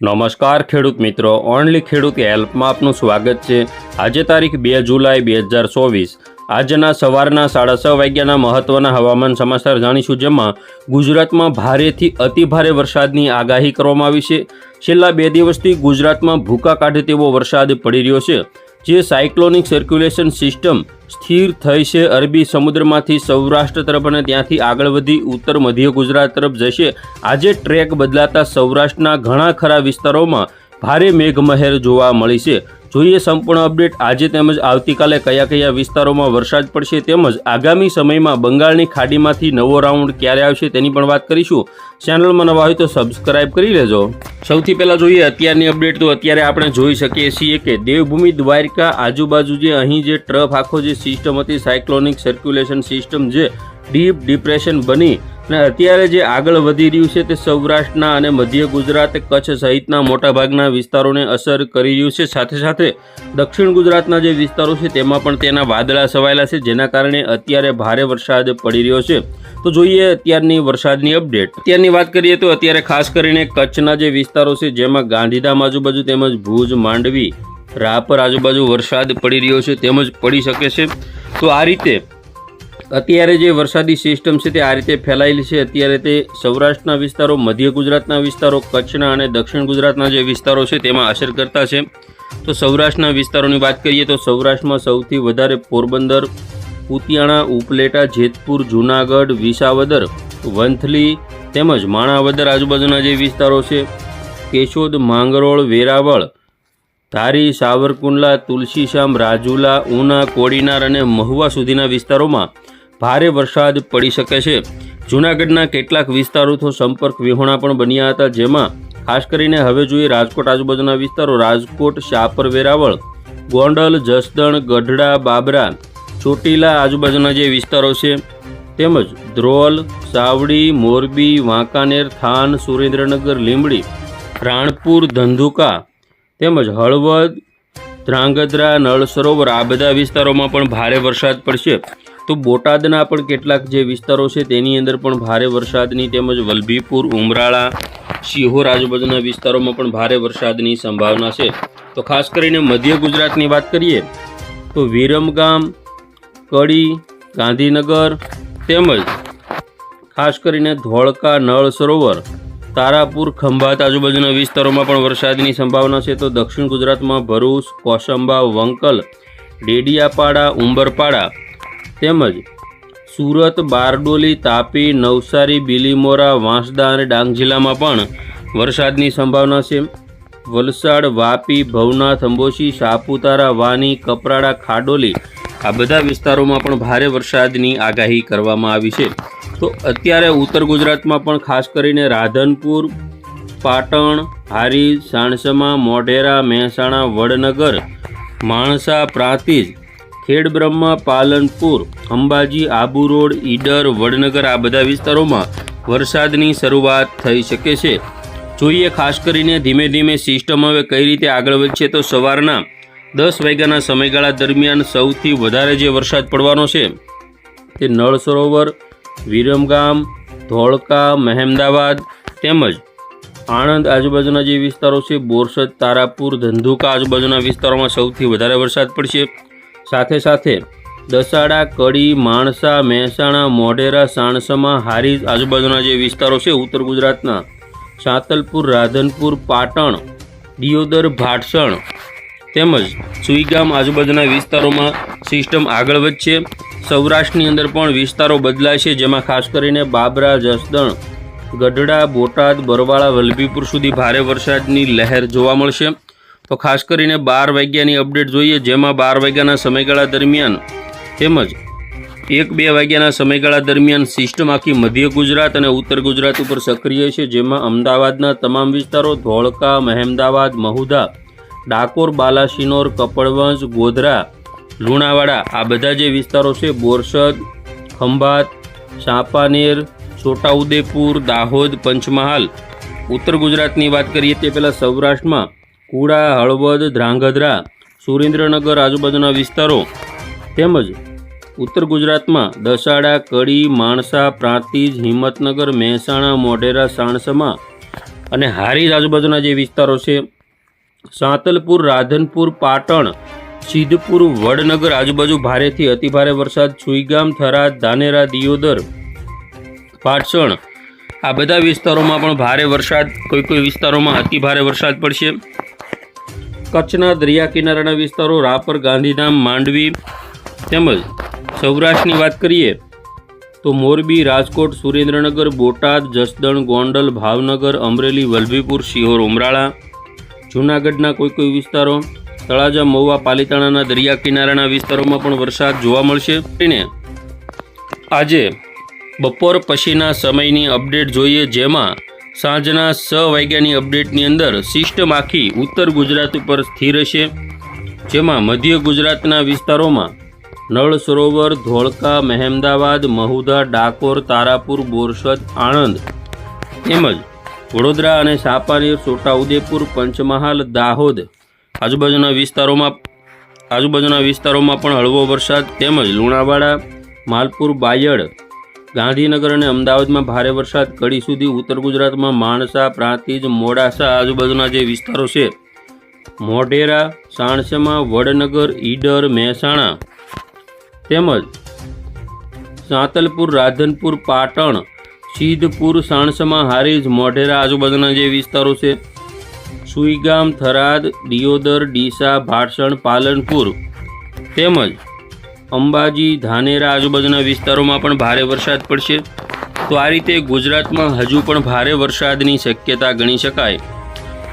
નમસ્કાર ખેડૂત મિત્રો. ઓનલી ખેડૂત હેલ્પમાં આપનું સ્વાગત છે. આજે તારીખ બે જુલાઈ બે હજાર ચોવીસ. આજના સવારના સાડા છ વાગ્યાના મહત્ત્વના હવામાન સમાચાર જાણીશું, જેમાં ગુજરાતમાં ભારેથી અતિભારે વરસાદની આગાહી કરવામાં આવી છે. છેલ્લા બે દિવસથી ગુજરાતમાં ભૂકા કાઢે તેવો વરસાદ પડી રહ્યો છે. જે સાયક્લોનિક સર્ક્યુલેશન સિસ્ટમ સ્થિર થઈ છે અરબી સમુદ્રમાંથી સૌરાષ્ટ્ર તરફ અને ત્યાંથી આગળ વધી ઉત્તર મધ્ય ગુજરાત તરફ જશે. આજે ટ્રેક બદલાતા સૌરાષ્ટ્રના ઘણા ખરા વિસ્તારોમાં ભારે મેઘમહેર જોવા મળી છે. જોઈએ સંપૂર્ણ અપડેટ. આજે તેમજ આવતીકાલે કયા કયા વિસ્તારોમાં વરસાદ પડશે તેમજ આગામી સમયમાં બંગાળની ખાડીમાંથી નવો રાઉન્ડ ક્યારે આવશે તેની પણ વાત કરીશું. ચેનલમાં નવા હોય તો સબસ્ક્રાઇબ કરી લેજો. સૌથી પહેલાં જોઈએ અત્યારની અપડેટ. તો અત્યારે આપણે જોઈ શકીએ છીએ કે દેવભૂમિ, દ્વારકા, આજુબાજુ જે અહીં જે ટ્રફ, આખો જે સિસ્ટમ હતી, સાયક્લોનિક સર્ક્યુલેશન સિસ્ટમ જે ડીપ ડિપ્રેશન બની અને અત્યારે જે આગળ વધી રહ્યું છે તે સૌરાષ્ટ્રના અને મધ્ય ગુજરાત કચ્છ સહિતના મોટાભાગના વિસ્તારોને અસર કરી રહ્યું છે. સાથે સાથે દક્ષિણ ગુજરાતના જે વિસ્તારો છે તેમાં પણ તેના વાદળા છવાયેલા છે, જેના કારણે અત્યારે ભારે વરસાદ પડી રહ્યો છે. તો જોઈએ અત્યારની વરસાદની અપડેટ. અત્યારની વાત કરીએ તો અત્યારે ખાસ કરીને કચ્છના જે વિસ્તારો છે, જેમાં ગાંધીધામ આજુબાજુ તેમજ ભુજ, માંડવી, રાપર આજુબાજુ વરસાદ પડી રહ્યો છે, તેમજ પડી શકે છે. તો આ રીતે અત્યારે જે વરસાદી સિસ્ટમ છે તે આ રીતે ફેલાયેલી છે. અત્યારે તે સૌરાષ્ટ્રના વિસ્તારો, મધ્ય ગુજરાતના વિસ્તારો, કચ્છના અને દક્ષિણ ગુજરાતના જે વિસ્તારો છે તેમાં અસર કરતા છે. તો સૌરાષ્ટ્રના વિસ્તારોની વાત કરીએ તો સૌરાષ્ટ્રમાં સૌથી વધારે પોરબંદર, ઉતિયાણા, ઉપલેટા, જેતપુર, જૂનાગઢ, વિસાવદર, વંથલી તેમજ માણાવદર આજુબાજુના જે વિસ્તારો છે, કેશોદ, માંગરોળ, વેરાવળ, ધારી, સાવરકુંડલા, તુલસીશામ, રાજુલા, ઉના, કોડીનાર અને મહુવા સુધીના વિસ્તારોમાં ભારે વરસાદ પડી શકે છે. જૂનાગઢના કેટલાક વિસ્તારો સંપર્ક વિહોણા પણ બન્યા હતા, જેમાં ખાસ કરીને હવે જોઈએ રાજકોટ આજુબાજુના વિસ્તારો, રાજકોટ શાપર વેરાવળ, ગોંડલ, જસદણ, ગઢડા, બાબરા, ચોટીલા આજુબાજુના જે વિસ્તારો છે, તેમજ ધ્રોલ, સાવડી, મોરબી, વાંકાનેર, થાન, સુરેન્દ્રનગર, લીંબડી, રાણપુર, ધંધુકા, તેમજ હળવદ, ધ્રાંગધ્રા નળ સરોવર આ બધા વિસ્તારોમાં પણ ભારે વરસાદ પડશે. તો બોટાદના પણ કેટલાક જે વિસ્તારો છે, તેની અંદર પણ ભારે વરસાદની તેમજ વલભીપુર, ઉમરાળા, શિહોર આજુબાજુના વિસ્તારોમાં પણ ભારે વરસાદની સંભાવના છે. તો ખાસ કરીને મધ્ય ગુજરાતની વાત કરીએ, તો વિરમગામ, કડી, ગાંધીનગર તેમજ ખાસ કરીને ધોળકા, નળ, સરોવર, તારાપુર, ખંભાત આજુબાજુના વિસ્તારોમાં પણ વરસાદની સંભાવના છે. તો દક્ષિણ ગુજરાતમાં ભરૂચ, કોસંબા, વંકલ, ડેડિયાપાડા, ઉંબરપાડા તેમજ સુરત, બારડોલી, તાપી, નવસારી, બિલીમોરા, વાંસદા અને ડાંગ જિલ્લામાં પણ વરસાદની સંભાવના છે. વલસાડ, વાપી, ભવનાથ અંબોશી સાપુતારા, વાની, કપરાડા, ખાડોલી આ બધા વિસ્તારોમાં પણ ભારે વરસાદની આગાહી કરવામાં આવી છે. તો અત્યારે ઉત્તર ગુજરાતમાં પણ ખાસ કરીને રાધનપુર, પાટણ, હારી, સાણસમા, મોઢેરા, મહેસાણા, વડનગર, માણસા, પ્રાંતિજ ખેડબ્રહ્મા પાલનપુર, અંબાજી, આબુ રોડ, ઈડર, વડનગર આ બધા વિસ્તારોમાં વરસાદની શરૂઆત થઈ શકે છે. જોઈએ ખાસ કરીને ધીમે ધીમે સિસ્ટમ હવે કઈ રીતે આગળ વધશે તો સવારના દસ વાગ્યાના સમયગાળા દરમિયાન સૌથી વધારે જે વરસાદ પડવાનો છે તે નળ સરોવર વિરમગામ, ધોળકા, મહેમદાવાદ તેમજ આણંદ આજુબાજુના જે વિસ્તારો છે, બોરસદ, તારાપુર, ધંધુકા આજુબાજુના વિસ્તારોમાં સૌથી વધારે વરસાદ પડશે. સાથે સાથે દસાડા, કડી, માણસા, મહેસાણા, મોઢેરા, સાણસમા, હારીજ, આજુબાજુના જે વિસ્તારો છે ઉત્તર ગુજરાતના, સાતલપુર, રાધનપુર, પાટણ, દિયોદર, ભાટસણ તેમજ સુઈગામ આજુબાજુના વિસ્તારોમાં સિસ્ટમ આગળ વધશે. સૌરાષ્ટ્રની અંદર પણ વિસ્તારો બદલાય છે, જેમાં ખાસ કરીને બાબરા, જસદણ, ગઢડા, બોટાદ, બરવાળા, વલભીપુર સુધી ભારે વરસાદની લહેર જોવા મળશે. તો ખાસ કરીને બાર વાગ્યાની અપડેટ જોઈએ, જેમાં બાર વાગ્યાના સમયગાળા દરમિયાન તેમજ એક બે વાગ્યાના સમયગાળા દરમિયાન સિસ્ટમ આખી મધ્ય ગુજરાત અને ઉત્તર ગુજરાત ઉપર સક્રિય છે, જેમાં અમદાવાદના તમામ વિસ્તારો ધોળકા, મહેમદાવાદ મહુધા ડાકોર, બાલાસિનોર, કપડવંજ, ગોધરા, લુણાવાડા આ બધા જે વિસ્તારો છે, બોરસદ, ખંભાત ચાંપાનેર છોટાઉદેપુર, દાહોદ, પંચમહાલ. ઉત્તર ગુજરાતની વાત કરીએ તે પહેલાં સૌરાષ્ટ્રમાં કુડા, હળવદ, ધ્રાંગધ્રા, સુરેન્દ્રનગર આજુબાજુના વિસ્તારો તેમજ ઉત્તર ગુજરાતમાં દસાડા, કડી, માણસા, પ્રાંતિજ, હિંમતનગર, મહેસાણા, મોઢેરા, સાણસમા અને હારીજ આજુબાજુના જે વિસ્તારો છે, સાંતલપુર, રાધનપુર, પાટણ, સિદ્ધપુર, વડનગર આજુબાજુ ભારેથી અતિભારે વરસાદ, સુઈગામ, થરાદ, ધાનેરા, દિયોદર પાટસણ આ બધા વિસ્તારોમાં પણ ભારે વરસાદ, કોઈ કોઈ વિસ્તારોમાં અતિભારે વરસાદ પડશે. કચ્છના દરિયા કિનારાના વિસ્તારો રાપર ગાંધીધામ, માંડવી તેમજ સૌરાષ્ટ્રની વાત કરીએ તો મોરબી, રાજકોટ, સુરેન્દ્રનગર, બોટાદ, જસદણ, ગોંડલ, ભાવનગર, અમરેલી, વલભીપુર, શિહોર, ઉમરાળા, જૂનાગઢના કોઈ કોઈ વિસ્તારો, તળાજા, મહુવા, પાલીતાણાના દરિયા કિનારાના વિસ્તારોમાં પણ વરસાદ જોવા મળશે. અને આજે બપોર પછીના સમયની અપડેટ જોઈએ જેમાં સાંજના છ વાગ્યાની અપડેટની અંદર સિસ્ટમ આખી ઉત્તર ગુજરાત ઉપર સ્થિર હશે જેમાં મધ્ય ગુજરાતના વિસ્તારોમાં નળ સરોવર, ધોળકા, મહેમદાવાદ, મહુધા, ડાકોર, તારાપુર, બોરસદ, આણંદ તેમજ વડોદરા અને સાપાનેર, છોટાઉદેપુર, પંચમહાલ, દાહોદ આજુબાજુના વિસ્તારોમાં આજુબાજુના વિસ્તારોમાં પણ હળવો વરસાદ તેમજ લુણાવાડા, માલપુર, બાયડ ગાંધીનગર અને અમદાવાદમાં ભારે વરસાદ. કડી સુધી ઉત્તર ગુજરાતમાં માણસા, પ્રાંતિજ, મોડાસા આજુબાજુના જે વિસ્તારો છે, મોઢેરા, સાણસમા, વડનગર, ઈડર, મહેસાણા તેમજ સાંતલપુર, રાધનપુર, પાટણ, સિદ્ધપુર, સાણસમા, હારીજ, મોઢેરા આજુબાજુના જે વિસ્તારો છે, સુઈગામ, થરાદ, દિયોદર, ડીસા, ભાટસણ, પાલનપુર તેમજ અંબાજી, ધાનેરા આજુબાજુના વિસ્તારોમાં પણ ભારે વરસાદ પડશે. તો આ રીતે ગુજરાતમાં હજુ પણ ભારે વરસાદની શક્યતા ગણી શકાય.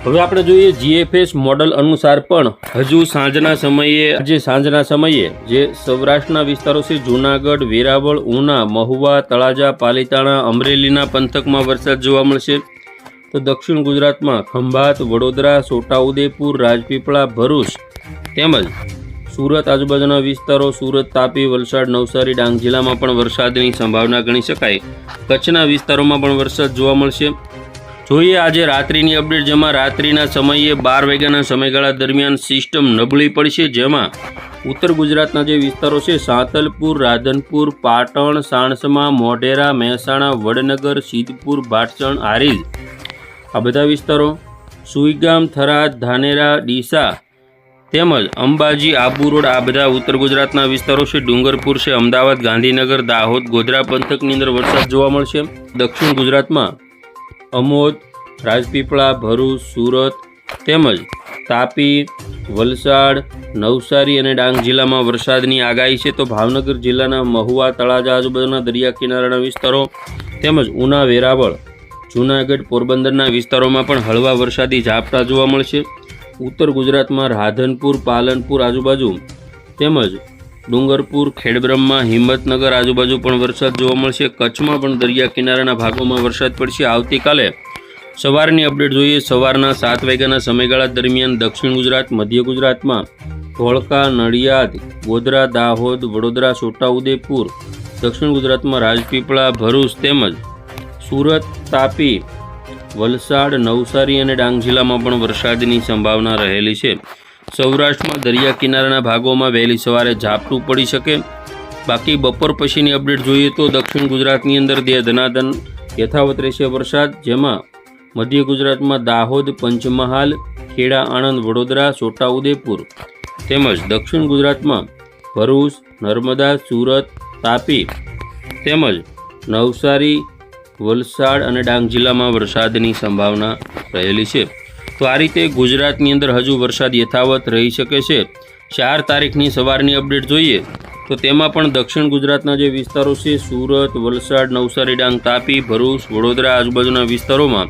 હવે આપણે જોઈએ જીએફએસ મોડલ અનુસાર પણ હજુ સાંજના સમયે, આજે સાંજના સમયે જે સૌરાષ્ટ્રના વિસ્તારો છે, જૂનાગઢ, વેરાવળ, ઉના, મહુવા, તળાજા, પાલીતાણા, અમરેલીના પંથકમાં વરસાદ જોવા મળશે. તો દક્ષિણ ગુજરાતમાં ખંભાત, વડોદરા, છોટાઉદેપુર, રાજપીપળા, ભરૂચ તેમજ સુરત આજુબાજુના વિસ્તારો, સુરત તાપી, વલસાડ, નવસારી, ડાંગ જિલ્લામાં પણ વરસાદની સંભાવના ગણી શકાય. કચ્છના વિસ્તારોમાં પણ વરસાદ જોવા મળશે. જોઈએ આજે રાત્રિની અપડેટ, જેમાં રાત્રિના સમયે બાર વાગ્યાના સમયગાળા દરમિયાન સિસ્ટમ નબળી પડશે, જેમાં ઉત્તર ગુજરાતના જે વિસ્તારો છે, સાંતલપુર, રાધનપુર, પાટણ, સાણસમા, મોઢેરા, મહેસાણા, વડનગર, સિદ્ધપુર, ભાટસણ, આરીલ. આ બધા વિસ્તારો સુઈગામ, થરાદ, ધાનેરા, ડીસા તેમજ અંબાજી, આબુ રોડ, આ બધા ઉત્તર ગુજરાતના વિસ્તારો છે. ડુંગરપુર છે, અમદાવાદ, ગાંધીનગર, દાહોદ, ગોધરા પંથકની અંદર વરસાદ જોવા મળશે. દક્ષિણ ગુજરાતમાં અમોદ, રાજપીપળા, ભરૂચ, સુરત તેમજ તાપી, વલસાડ, નવસારી અને ડાંગ જિલ્લામાં વરસાદની આગાહી છે. તો ભાવનગર જિલ્લાના મહુવા, તળાજા આજુબાજુના દરિયા કિનારાના વિસ્તારો તેમજ ઉના, વેરાવળ, જૂનાગઢ પોરબંદરના વિસ્તારોમાં પણ હળવા વરસાદી ઝાપટા જોવા મળશે. ઉત્તર ગુજરાતમાં રાધનપુર, પાલનપુર આજુબાજુ તેમજ ડુંગરપુર, ખેડબ્રહ્મા, હિંમતનગર આજુબાજુ પણ વરસાદ જોવા મળશે. કચ્છમાં પણ દરિયા કિનારાના ભાગોમાં વરસાદ પડશે. આવતીકાલે સવારની અપડેટ જોઈએ. સવારના સાત વાગ્યાના સમયગાળા દરમિયાન દક્ષિણ ગુજરાત, મધ્ય ગુજરાતમાં ધોળકા, નડિયાદ, ગોધરા, દાહોદ, વડોદરા, છોટાઉદેપુર, દક્ષિણ ગુજરાતમાં રાજપીપળા, ભરૂચ તેમજ સુરત તાપી વલસાડ, નવસારી અને ડાંગ જિલ્લામાં પણ વરસાદની સંભાવના રહેલી છે. સૌરાષ્ટ્રમાં દરિયા કિનારાના ભાગોમાં વહેલી સવારે ઝાપટું પડી શકે. બાકી બપોર પછીની અપડેટ જોઈએ તો દક્ષિણ ગુજરાતની અંદર દે ધનાધન યથાવત રહેશે વરસાદ, જેમાં મધ્ય ગુજરાતમાં દાહોદ, પંચમહાલ, ખેડા, આણંદ, વડોદરા, છોટાઉદેપુર તેમજ દક્ષિણ ગુજરાતમાં ભરૂચ, નર્મદા, સુરત, તાપી તેમજ નવસારી વલસાડ અને ડાંગ જિલ્લામાં વરસાદની સંભાવના રહેલી છે. તો આ રીતે ગુજરાતની અંદર હજુ વરસાદ યથાવત રહી શકે છે. ચાર તારીખની સવારની અપડેટ જોઈએ તો તેમાં પણ દક્ષિણ ગુજરાતના જે વિસ્તારો છે, સુરત, વલસાડ, નવસારી, ડાંગ, તાપી, ભરૂચ, વડોદરા, આજુબાજુના વિસ્તારોમાં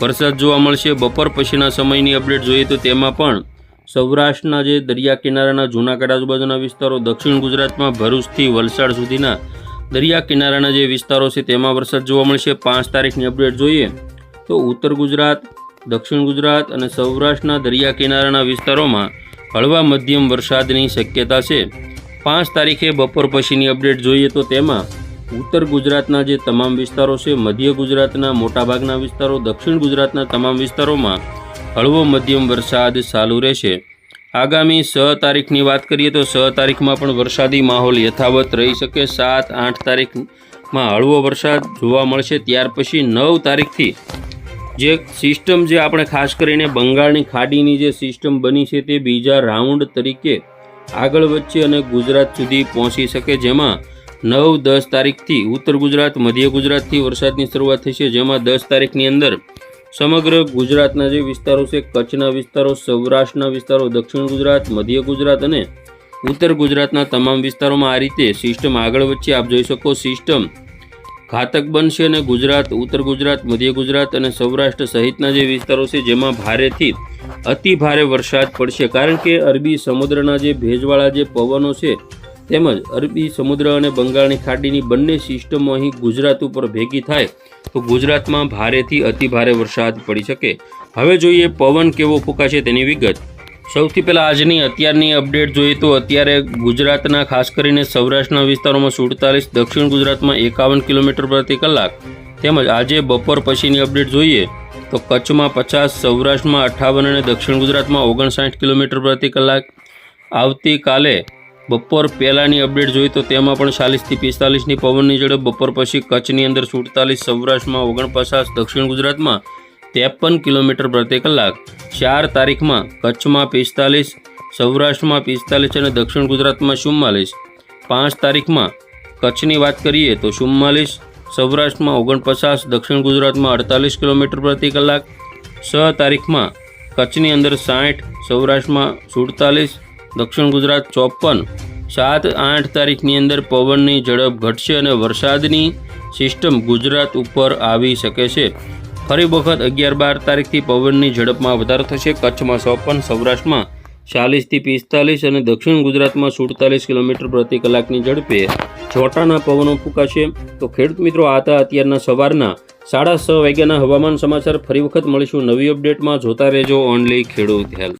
વરસાદ જોવા મળશે. બપોર પછીના સમયની અપડેટ જોઈએ તો તેમાં પણ સૌરાષ્ટ્રના જે દરિયા કિનારાના જૂનાગઢ આજુબાજુના વિસ્તારો, દક્ષિણ ગુજરાતમાં ભરૂચથી વલસાડ સુધીના દરિયા કિનારાના જે વિસ્તારો છે તેમાં વરસાદ જોવા મળશે. પાંચ તારીખની અપડેટ જોઈએ તો ઉત્તર ગુજરાત, દક્ષિણ ગુજરાત અને સૌરાષ્ટ્રના દરિયા કિનારાના વિસ્તારોમાં હળવા મધ્યમ વરસાદની શક્યતા છે. પાંચ તારીખે બપોર પછીની અપડેટ જોઈએ તો તેમાં ઉત્તર ગુજરાતના જે તમામ વિસ્તારો છે, મધ્ય ગુજરાતના મોટાભાગના વિસ્તારો, દક્ષિણ ગુજરાતના તમામ વિસ્તારોમાં હળવો મધ્યમ વરસાદ ચાલુ રહેશે. આગામી છ તારીખની વાત કરીએ તો છ તારીખમાં પણ વરસાદી માહોલ યથાવત રહી શકે. સાત, આઠ તારીખમાં હળવો વરસાદ જોવા મળશે. ત્યાર પછી નવ તારીખથી જે સિસ્ટમ જે આપણે ખાસ કરીને બંગાળની ખાડીની જે સિસ્ટમ બની છે તે બીજા રાઉન્ડ તરીકે આગળ વચ્ચે અને ગુજરાત સુધી પહોંચી શકે. જેમાં નવ, દસ તારીખથી ઉત્તર ગુજરાત, મધ્ય ગુજરાતથી વરસાદની શરૂઆત થશે. જેમાં દસ તારીખની અંદર સમગ્ર ગુજરાતના જે વિસ્તારો છે, કચ્છના વિસ્તારો, સૌરાષ્ટ્રના વિસ્તારો, દક્ષિણ ગુજરાત, મધ્ય ગુજરાત અને ઉત્તર ગુજરાતના તમામ વિસ્તારોમાં આ રીતે સિસ્ટમ આગળ વચ્ચે આપ જોઈ શકો સિસ્ટમ ઘાતક બનશે અને ગુજરાત, ઉત્તર ગુજરાત, મધ્ય ગુજરાત અને સૌરાષ્ટ્ર સહિતના જે વિસ્તારો છે, જેમાં ભારેથી અતિ ભારે વરસાદ પડશે. કારણ કે અરબી સમુદ્રના જે ભેજવાળા જે પવનો છે, તેમજ અરબી સમુદ્ર અને બંગાળની ખાડીની બંને સિસ્ટમો અહીં ગુજરાત ઉપર ભેગી થાય. તો ગુજરાતમાં ભારેથી અતિ ભારે વરસાદ પડી શકે. હવે જોઈએ પવન કેવો ફૂંકાશે તેની વિગત. સૌથી પહેલાં આજની અત્યારની અપડેટ જોઈએ તો અત્યારે ગુજરાતના ખાસ કરીને સૌરાષ્ટ્રના વિસ્તારોમાં સુડતાલીસ, દક્ષિણ ગુજરાતમાં એકાવન કિલોમીટર પ્રતિ કલાક. તેમજ આજે બપોર પછીની અપડેટ જોઈએ તો કચ્છમાં પચાસ, સૌરાષ્ટ્રમાં અઠ્ઠાવન અને દક્ષિણ ગુજરાતમાં ઓગણસાઠ કિલોમીટર પ્રતિ કલાક. આવતીકાલે બપોર પહેલાંની અપડેટ જોઈએ તો તેમાં પણ ચાલીસથી પિસ્તાલીસની પવનની ઝડપ બપોર પછી કચ્છની અંદર સુડતાલીસ, સૌરાષ્ટ્રમાં ઓગણપચાસ, દક્ષિણ ગુજરાતમાં ત્રેપન કિલોમીટર પ્રતિ કલાક. ચાર તારીખમાં કચ્છમાં પિસ્તાલીસ, સૌરાષ્ટ્રમાં પિસ્તાલીસ અને દક્ષિણ ગુજરાતમાં ચુમ્માલીસ. પાંચ તારીખમાં કચ્છની વાત કરીએ તો ચુમ્માલીસ, સૌરાષ્ટ્રમાં ઓગણપચાસ, દક્ષિણ ગુજરાતમાં અડતાલીસ કિલોમીટર પ્રતિ કલાક. છ તારીખમાં કચ્છની અંદર સાઠ, સૌરાષ્ટ્રમાં સુડતાલીસ દક્ષિણ ગુજરાત ચોપન, સાત આઠ તારીખની અંદર પવનની ઝડપ ઘટશે અને વરસાદની સિસ્ટમ ગુજરાત ઉપર આવી શકે છે. ફરી વખત અગિયાર બાર તારીખથી પવનની ઝડપમાં વધારો થશે. કચ્છમાં ચોપન, સૌરાષ્ટ્રમાં ચાલીસથી પિસ્તાલીસ અને દક્ષિણ ગુજરાતમાં સુડતાલીસ કિલોમીટર પ્રતિ કલાકની ઝડપે ચોટાના પવનો ફૂંકાશે. તો ખેડૂત મિત્રો, આ હતા અત્યારના સવારના સાડા છ વાગ્યાના હવામાન સમાચાર. ફરી વખત મળીશું નવી અપડેટમાં. જોતા રહેજો ઓનલી ખેડૂત હેલ્પ